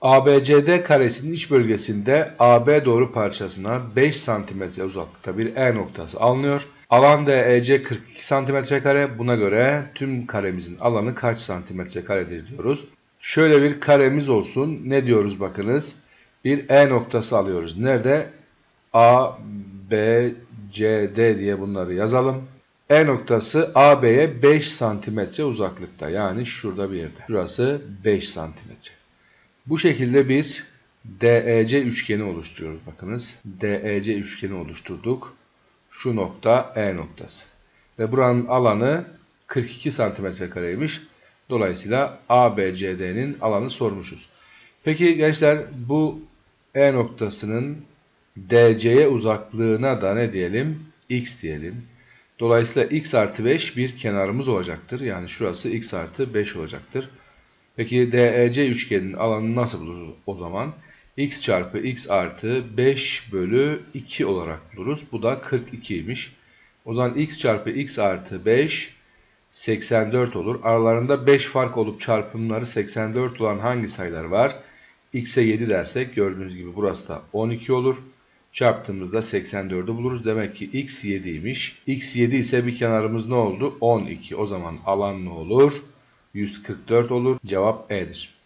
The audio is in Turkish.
ABCD karesinin iç bölgesinde AB doğru parçasına 5 cm uzaklıkta bir E noktası alınıyor. Alan DEC 42 cm kare. Buna göre tüm karemizin alanı kaç santimetre karedir diyoruz. Şöyle bir karemiz olsun. Ne diyoruz bakınız. Bir E noktası alıyoruz. Nerede? A, B, C, D diye bunları yazalım. E noktası AB'ye 5 santimetre uzaklıkta. Yani şurada bir yerde. Şurası 5 santimetre. Bu şekilde bir DEC üçgeni oluşturuyoruz. Bakınız. DEC üçgeni oluşturduk. Şu nokta E noktası. Ve buranın alanı 42 santimetre kareymiş. Dolayısıyla ABCD'nin alanı sormuşuz. Peki gençler bu E noktasının DC'ye uzaklığına da ne diyelim? X diyelim. Dolayısıyla x artı 5 bir kenarımız olacaktır. Yani şurası x artı 5 olacaktır. Peki DEC üçgenin alanını nasıl buluruz o zaman? x çarpı x artı 5 bölü 2 olarak buluruz. Bu da 42'ymiş. O zaman x çarpı x artı 5 84 olur. Aralarında 5 fark olup çarpımları 84 olan hangi sayılar var? x'e 7 dersek gördüğünüz gibi burası da 12 olur. Çarptığımızda 84'ü buluruz. Demek ki x 7'ymiş. x 7 ise bir kenarımız ne oldu? 12. O zaman alan ne olur? 144 olur. Cevap E'dir.